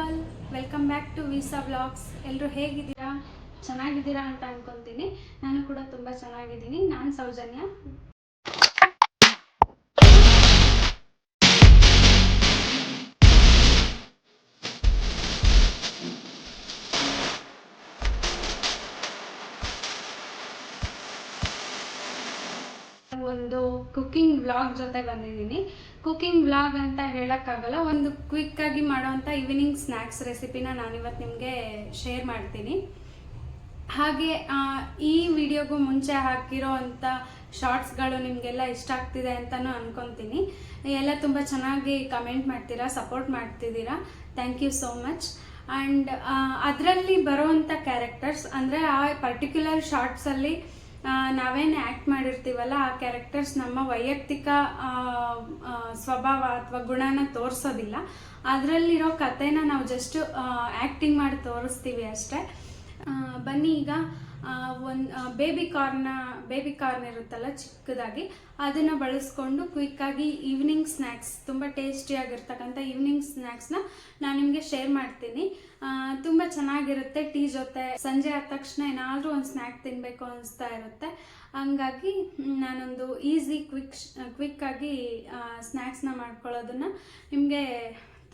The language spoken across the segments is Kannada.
All welcome back to visa vlogs ಎಲ್ಲರೂ ಹೇಗಿದ್ದೀರಾ? ಚೆನ್ನಾಗಿದ್ದೀರಾ ಅಂತ ಅನ್ಕೊತೀನಿ. ನಾನು ಕೂಡ ತುಂಬ ಚೆನ್ನಾಗಿದ್ದೀನಿ. ನಾನು ಸೌಜನ್ಯ. ಒಂದು ಕುಕ್ಕಿಂಗ್ ವ್ಲಾಗ್ ಜೊತೆ ಬಂದಿದ್ದೀನಿ. ಕುಕ್ಕಿಂಗ್ ವ್ಲಾಗ್ ಅಂತ ಹೇಳೋಕ್ಕಾಗಲ್ಲ, ಒಂದು ಕ್ವಿಕ್ಕಾಗಿ ಮಾಡೋವಂಥ ಈವ್ನಿಂಗ್ ಸ್ನ್ಯಾಕ್ಸ್ ರೆಸಿಪಿನ ನಾನಿವತ್ತು ನಿಮಗೆ ಶೇರ್ ಮಾಡ್ತೀನಿ. ಹಾಗೆ ಈ ವಿಡಿಯೋಗೂ ಮುಂಚೆ ಹಾಕಿರೋ ಅಂಥ ಶಾರ್ಟ್ಸ್ಗಳು ನಿಮಗೆಲ್ಲ ಇಷ್ಟ ಆಗ್ತಿದೆ ಅಂತಲೂ ಅಂದ್ಕೊತೀನಿ ಎಲ್ಲ ತುಂಬ ಚೆನ್ನಾಗಿ ಕಮೆಂಟ್ ಮಾಡ್ತೀರಾ ಸಪೋರ್ಟ್ ಮಾಡ್ತಿದ್ದೀರಾ? Thank you so much and ಅದರಲ್ಲಿ ಬರೋವಂಥ ಕ್ಯಾರೆಕ್ಟರ್ಸ್ ಅಂದರೆ ಆ ಪರ್ಟಿಕ್ಯುಲರ್ ಶಾರ್ಟ್ಸಲ್ಲಿ ನಾವೇನು ಆ್ಯಕ್ಟ್ ಮಾಡಿರ್ತೀವಲ್ಲ, ಆ ಕ್ಯಾರೆಕ್ಟರ್ಸ್ ನಮ್ಮ ವೈಯಕ್ತಿಕ ಸ್ವಭಾವ ಅಥವಾ ಗುಣನ ತೋರಿಸೋದಿಲ್ಲ. ಅದರಲ್ಲಿರೋ ಕಥೆನ ನಾವು ಜಸ್ಟ್ ಆ್ಯಕ್ಟಿಂಗ್ ಮಾಡಿ ತೋರಿಸ್ತೀವಿ ಅಷ್ಟೇ. ಬನ್ನಿ ಈಗ ಒಂದು ಬೇಬಿ ಕಾರ್ನ ಬೇಬಿ ಕಾರ್ನ್ ಇರುತ್ತಲ್ಲ ಚಿಕ್ಕದಾಗಿ, ಅದನ್ನು ಬಳಸ್ಕೊಂಡು ಕ್ವಿಕ್ಕಾಗಿ ಈವ್ನಿಂಗ್ ಸ್ನ್ಯಾಕ್ಸ್ ತುಂಬ ಟೇಸ್ಟಿಯಾಗಿರ್ತಕ್ಕಂಥ ಈವ್ನಿಂಗ್ ಸ್ನ್ಯಾಕ್ಸ್ನ ನಾನು ನಿಮಗೆ ಶೇರ್ ಮಾಡ್ತೀನಿ. ತುಂಬ ಚೆನ್ನಾಗಿರುತ್ತೆ ಟೀ ಜೊತೆ. ಸಂಜೆ ಆದ ತಕ್ಷಣ ಏನಾದರೂ ಒಂದು ಸ್ನ್ಯಾಕ್ ತಿನ್ನಬೇಕು ಅನಿಸ್ತಾ ಇರುತ್ತೆ. ಹಂಗಾಗಿ ನಾನೊಂದು ಈಸಿ ಕ್ವಿಕ್ ಕ್ವಿಕ್ಕಾಗಿ ಸ್ನ್ಯಾಕ್ಸ್ನ ಮಾಡ್ಕೊಳ್ಳೋದನ್ನು ನಿಮಗೆ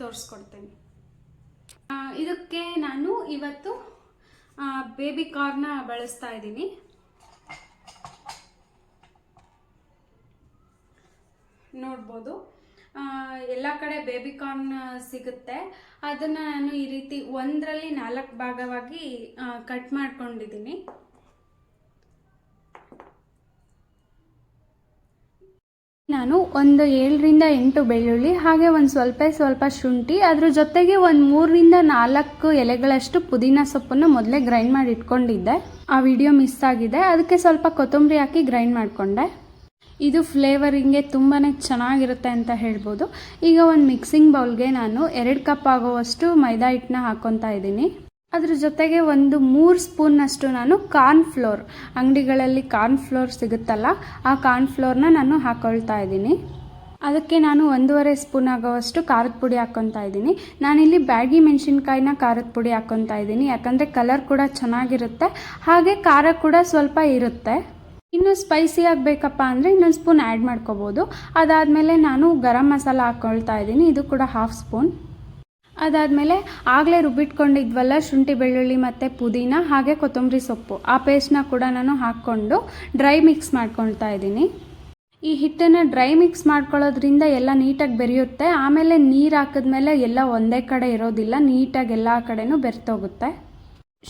ತೋರಿಸ್ಕೊಡ್ತೀನಿ. ಇದಕ್ಕೆ ನಾನು ಇವತ್ತು ಬೇಬಿ ಕಾರ್ನ ಬಳಸ್ತಾ ಇದ್ದೀನಿ. ನೋಡ್ಬೋದು. ಎಲ್ಲ ಕಡೆ ಬೇಬಿ ಕಾರ್ನ್ ಸಿಗುತ್ತೆ. ಅದನ್ನು ನಾನು ಈ ರೀತಿ ಒಂದರಲ್ಲಿ ನಾಲ್ಕು ಭಾಗವಾಗಿ ಕಟ್ ಮಾಡ್ಕೊಂಡಿದ್ದೀನಿ. ನಾನು ಒಂದು ಏಳರಿಂದ ಎಂಟು ಬೆಳ್ಳುಳ್ಳಿ, ಹಾಗೆ ಒಂದು ಸ್ವಲ್ಪ ಸ್ವಲ್ಪ ಶುಂಠಿ, ಅದ್ರ ಜೊತೆಗೆ ಒಂದು ಮೂರರಿಂದ ನಾಲ್ಕು ಎಲೆಗಳಷ್ಟು ಪುದೀನ ಸೊಪ್ಪನ್ನು ಮೊದಲೇ ಗ್ರೈಂಡ್ ಮಾಡಿ ಇಟ್ಕೊಂಡಿದ್ದೆ. ಆ ವಿಡಿಯೋ ಮಿಸ್ ಆಗಿದೆ, ಅದಕ್ಕೆ ಸ್ವಲ್ಪ ಕೊತ್ತಂಬರಿ ಹಾಕಿ ಗ್ರೈಂಡ್ ಮಾಡಿಕೊಂಡೆ. ಇದು ಫ್ಲೇವರಿಂಗ್ಗೆ ತುಂಬಾ ಚೆನ್ನಾಗಿರುತ್ತೆ ಅಂತ ಹೇಳ್ಬೋದು. ಈಗ ಒಂದು ಮಿಕ್ಸಿಂಗ್ ಬೌಲ್ಗೆ ನಾನು ಎರಡು ಕಪ್ ಆಗುವಷ್ಟು ಮೈದಾ ಹಿಟ್ಟನ್ನ ಹಾಕ್ಕೊತಾ ಇದ್ದೀನಿ. ಅದ್ರ ಜೊತೆಗೆ ಒಂದು ಮೂರು ಸ್ಪೂನ್ನಷ್ಟು ನಾನು ಕಾರ್ನ್ ಫ್ಲೋರ್. ಅಂಗಡಿಗಳಲ್ಲಿ ಕಾರ್ನ್ ಫ್ಲೋರ್ ಸಿಗುತ್ತಲ್ಲ, ಆ ಕಾರ್ನ್ ಫ್ಲೋರ್ನ ನಾನು ಹಾಕ್ಕೊಳ್ತಾ ಇದ್ದೀನಿ. ಅದಕ್ಕೆ ನಾನು ಒಂದೂವರೆ ಸ್ಪೂನ್ ಆಗೋವಷ್ಟು ಖಾರದ ಪುಡಿ ಹಾಕ್ಕೊತಾ ಇದ್ದೀನಿ. ನಾನಿಲ್ಲಿ ಬ್ಯಾಗಿ ಮೆಣಸಿನ್ಕಾಯಿನ ಖಾರದ ಪುಡಿ ಹಾಕ್ಕೊತಾ ಇದ್ದೀನಿ. ಯಾಕಂದರೆ ಕಲರ್ ಕೂಡ ಚೆನ್ನಾಗಿರುತ್ತೆ, ಹಾಗೆ ಖಾರ ಕೂಡ ಸ್ವಲ್ಪ ಇರುತ್ತೆ. ಇನ್ನು ಸ್ಪೈಸಿ ಆಗಬೇಕಪ್ಪ ಅಂದರೆ ಇನ್ನೊಂದು ಸ್ಪೂನ್ ಆ್ಯಡ್ ಮಾಡ್ಕೋಬೋದು. ಅದಾದಮೇಲೆ ನಾನು ಗರಂ ಮಸಾಲ ಹಾಕ್ಕೊಳ್ತಾ ಇದ್ದೀನಿ. ಇದು ಕೂಡ ಹಾಫ್ ಸ್ಪೂನ್. ಅದಾದಮೇಲೆ ಆಗಲೇ ರುಬ್ಬಿಟ್ಕೊಂಡಿದ್ವಲ್ಲ ಶುಂಠಿ, ಬೆಳ್ಳುಳ್ಳಿ ಮತ್ತು ಪುದೀನ, ಹಾಗೆ ಕೊತ್ತಂಬರಿ ಸೊಪ್ಪು. ಆ ಪೇಸ್ಟ್ನ ಕೂಡ ನಾನು ಹಾಕ್ಕೊಂಡು ಡ್ರೈ ಮಿಕ್ಸ್ ಮಾಡ್ಕೊಳ್ತಾ ಇದ್ದೀನಿ. ಈ ಹಿಟ್ಟನ್ನು ಡ್ರೈ ಮಿಕ್ಸ್ ಮಾಡ್ಕೊಳ್ಳೋದ್ರಿಂದ ಎಲ್ಲ ನೀಟಾಗಿ ಬೆರೆಯುತ್ತೆ. ಆಮೇಲೆ ನೀರು ಹಾಕಿದ್ಮೇಲೆ ಎಲ್ಲ ಒಂದೇ ಕಡೆ ಇರೋದಿಲ್ಲ. ನೀಟಾಗಿ ಎಲ್ಲ ಕಡೆನೂ ಬೆರೆತೋಗುತ್ತೆ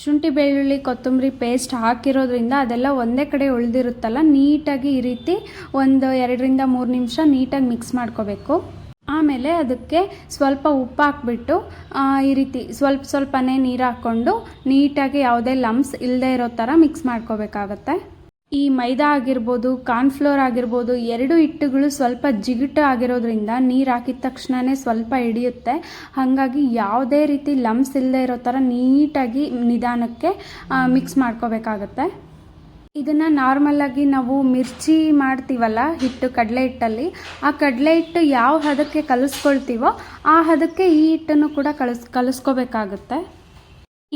ಶುಂಠಿ, ಬೆಳ್ಳುಳ್ಳಿ, ಕೊತ್ತಂಬರಿ ಪೇಸ್ಟ್ ಹಾಕಿರೋದ್ರಿಂದ ಅದೆಲ್ಲ ಒಂದೇ ಕಡೆ ಉಳಿದಿರುತ್ತಲ್ಲ, ನೀಟಾಗಿ ಈ ರೀತಿ ಒಂದು ಎರಡರಿಂದ ಮೂರು ನಿಮಿಷ ನೀಟಾಗಿ ಮಿಕ್ಸ್ ಮಾಡ್ಕೋಬೇಕು. ಆಮೇಲೆ ಅದಕ್ಕೆ ಸ್ವಲ್ಪ ಉಪ್ಪು ಹಾಕ್ಬಿಟ್ಟು ಈ ರೀತಿ ಸ್ವಲ್ಪ ಸ್ವಲ್ಪನೇ ನೀರು ಹಾಕ್ಕೊಂಡು ನೀಟಾಗಿ ಯಾವುದೇ ಲಮ್ಸ್ ಇಲ್ಲದೆ ಇರೋ ಥರ ಮಿಕ್ಸ್ ಮಾಡ್ಕೋಬೇಕಾಗತ್ತೆ. ಈ ಮೈದಾ ಆಗಿರ್ಬೋದು, ಕಾರ್ನ್ಫ್ಲೋರ್ ಆಗಿರ್ಬೋದು, ಎರಡು ಹಿಟ್ಟುಗಳು ಸ್ವಲ್ಪ ಜಿಗುಟು ಆಗಿರೋದ್ರಿಂದ ನೀರು ಹಾಕಿದ ತಕ್ಷಣವೇ ಸ್ವಲ್ಪ ಹಿಡಿಯುತ್ತೆ. ಹಾಗಾಗಿ ಯಾವುದೇ ರೀತಿ ಲಮ್ಸ್ ಇಲ್ಲದೆ ಇರೋ ಥರ ನೀಟಾಗಿ ನಿಧಾನಕ್ಕೆ ಮಿಕ್ಸ್ ಮಾಡ್ಕೋಬೇಕಾಗತ್ತೆ. ಇದನ್ನು ನಾರ್ಮಲಾಗಿ ನಾವು ಮಿರ್ಚಿ ಮಾಡ್ತೀವಲ್ಲ, ಹಿಟ್ಟು ಕಡಲೆ ಹಿಟ್ಟಲ್ಲಿ, ಆ ಕಡಲೆ ಹಿಟ್ಟು ಯಾವ ಹದಕ್ಕೆ ಕಲಿಸ್ಕೊಳ್ತೀವೋ ಆ ಹದಕ್ಕೆ ಈ ಹಿಟ್ಟನ್ನು ಕೂಡ ಕಲಿಸ್, ಕಲಿಸ್ಕೋಬೇಕಾಗುತ್ತೆ.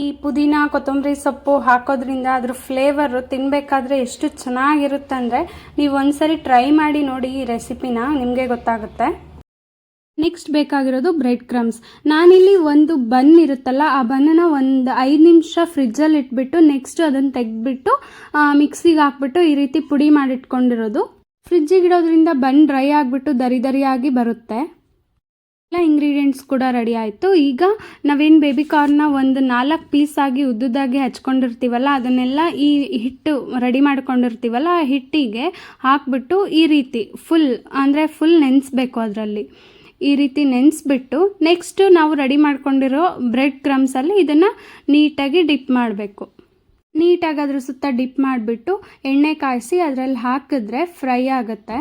ಈ ಪುದೀನ, ಕೊತ್ತಂಬರಿ ಸೊಪ್ಪು ಹಾಕೋದ್ರಿಂದ ಅದ್ರ ಫ್ಲೇವರು ತಿನ್ನಬೇಕಾದ್ರೆ ಎಷ್ಟು ಚೆನ್ನಾಗಿರುತ್ತೆ ಅಂದರೆ ನೀವು ಒಂದ್ಸರಿ ಟ್ರೈ ಮಾಡಿ ನೋಡಿ ಈ ರೆಸಿಪಿನ ನಿಮಗೆ ಗೊತ್ತಾಗುತ್ತೆ. ನೆಕ್ಸ್ಟ್ ಬೇಕಾಗಿರೋದು ಬ್ರೆಡ್ ಕ್ರಮ್ಸ್ ನಾನಿಲ್ಲಿ ಒಂದು ಬನ್ ಇರುತ್ತಲ್ಲ, ಆ ಬನ್ನನ್ನು ಒಂದು ಐದು ನಿಮಿಷ ಫ್ರಿಜ್ಜಲ್ಲಿ ಇಟ್ಬಿಟ್ಟು ನೆಕ್ಸ್ಟ್ ಅದನ್ನು ತೆಗೆದ್ಬಿಟ್ಟು ಮಿಕ್ಸಿಗೆ ಹಾಕ್ಬಿಟ್ಟು ಈ ರೀತಿ ಪುಡಿ ಮಾಡಿಟ್ಕೊಂಡಿರೋದು. ಫ್ರಿಜ್ಜಿಗೆ ಇಡೋದ್ರಿಂದ ಬನ್ ಡ್ರೈ ಆಗಿಬಿಟ್ಟು ದರಿ ದರಿಯಾಗಿ ಬರುತ್ತೆ. ಎಲ್ಲ ಇಂಗ್ರೀಡಿಯೆಂಟ್ಸ್ ಕೂಡ ರೆಡಿ ಆಯಿತು. ಈಗ ನಾವೇನು ಬೇಬಿ ಕಾರ್ನ ಒಂದು ನಾಲ್ಕು ಪೀಸ್ ಆಗಿ ಉದ್ದುದಾಗಿ ಹಚ್ಕೊಂಡಿರ್ತೀವಲ್ಲ, ಅದನ್ನೆಲ್ಲ ಈ ಹಿಟ್ಟು ರೆಡಿ ಮಾಡ್ಕೊಂಡಿರ್ತೀವಲ್ಲ, ಆ ಹಿಟ್ಟಿಗೆ ಹಾಕ್ಬಿಟ್ಟು ಈ ರೀತಿ ಫುಲ್ ಅಂದರೆ ಫುಲ್ ನೆನೆಸ್ಬೇಕು ಅದರಲ್ಲಿ. ಈ ರೀತಿ ನೆನೆಸ್ಬಿಟ್ಟು ನೆಕ್ಸ್ಟು ನಾವು ರೆಡಿ ಮಾಡ್ಕೊಂಡಿರೋ ಬ್ರೆಡ್ ಕ್ರಮ್ಸಲ್ಲಿ ಇದನ್ನು ನೀಟಾಗಿ ಡಿಪ್ ಮಾಡಬೇಕು. ನೀಟಾಗಿ ಅದ್ರ ಸುತ್ತ ಡಿಪ್ ಮಾಡಿಬಿಟ್ಟು ಎಣ್ಣೆ ಕಾಯಿಸಿ ಅದರಲ್ಲಿ ಹಾಕಿದ್ರೆ ಫ್ರೈ ಆಗುತ್ತೆ.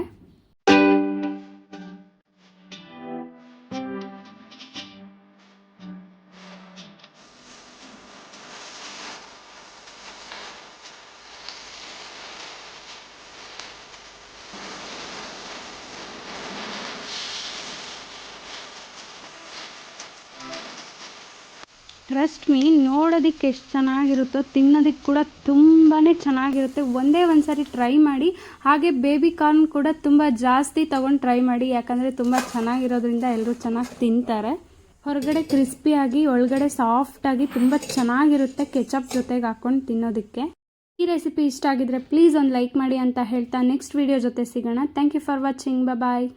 ಟ್ರಸ್ಟ್ ಮೀ ನೋಡೋದಕ್ಕೆ ಎಷ್ಟು ಚೆನ್ನಾಗಿರುತ್ತೋ ತಿನ್ನೋದಕ್ಕೆ ಕೂಡ ತುಂಬಾ ಚೆನ್ನಾಗಿರುತ್ತೆ. ಒಂದೇ ಒಂದು ಸಾರಿ ಟ್ರೈ ಮಾಡಿ, ಹಾಗೆ ಬೇಬಿ ಕಾರ್ನ್ ಕೂಡ ತುಂಬ ಜಾಸ್ತಿ ತೊಗೊಂಡು ಟ್ರೈ ಮಾಡಿ, ಯಾಕಂದರೆ ತುಂಬ ಚೆನ್ನಾಗಿರೋದ್ರಿಂದ ಎಲ್ಲರೂ ಚೆನ್ನಾಗಿ ತಿಂತಾರೆ. ಹೊರಗಡೆ ಕ್ರಿಸ್ಪಿಯಾಗಿ ಒಳಗಡೆ ಸಾಫ್ಟಾಗಿ ತುಂಬ ಚೆನ್ನಾಗಿರುತ್ತೆ ಕೆಚಪ್ ಜೊತೆಗೆ ಹಾಕ್ಕೊಂಡು ತಿನ್ನೋದಕ್ಕೆ. ಈ ರೆಸಿಪಿ ಇಷ್ಟ ಆಗಿದ್ರೆ ಪ್ಲೀಸ್ ಒಂದು ಲೈಕ್ ಮಾಡಿ ಅಂತ ಹೇಳ್ತಾ ನೆಕ್ಸ್ಟ್ ವಿಡಿಯೋ ಜೊತೆ ಸಿಗೋಣ. Thank you for watching bye